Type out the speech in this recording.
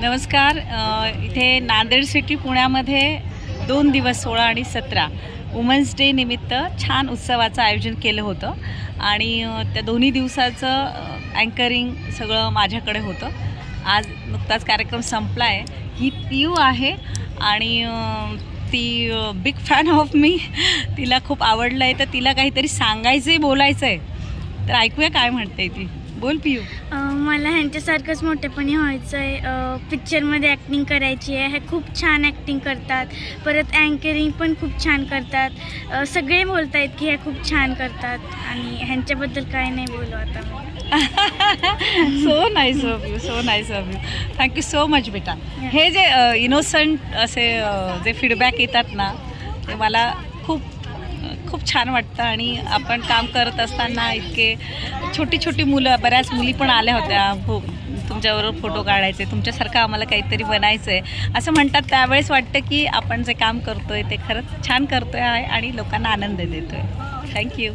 नमस्कार इथे नांदेड सिटी पुण्यामध्ये दोन दिवस सोळा आणि सतरा वुमन्स डे निमित्त छान उत्सवाचं आयोजन केलं होतं. आणि त्या दोन्ही दिवसाचं अँकरिंग सगळं माझ्याकडे होतं. आज नुकताच कार्यक्रम संपला आहे ही पियू आहे आणि ती बिग फॅन ऑफ मी तिला खूप आवडलं आहे तर तिला काहीतरी सांगायचं आहे बोलायचं आहे तर ऐकूया काय म्हणते ती. बोल पियू. मला ह्यांच्यासारखंच मोठेपणी व्हायचं आहे पिक्चरमध्ये ॲक्टिंग करायची आहे. हे खूप छान ॲक्टिंग करतात. परत अँकरिंग पण खूप छान करतात. सगळे बोलत आहेत की हे खूप छान करतात. आणि ह्यांच्याबद्दल काय नाही बोलू आता मी. So nice of you so nice of you thank you so much बेटा. हे जे इनोसंट असे जे फीडबॅक येतात ना ते मला खूप खूप छान वाटतं आणि आपण काम करत असताना इतके छोटी छोटी मुलं बऱ्याच मुली पण आल्या होत्या. हो तुमच्याबरोबर फोटो काढायचे तुमच्यासारखं आम्हाला काहीतरी बनायचं आहे असं म्हणतात त्यावेळेस वाटतं की आपण जे काम करतो आहे ते खरंच छान करतो आहे आणि लोकांना आनंद देतो आहे थँक्यू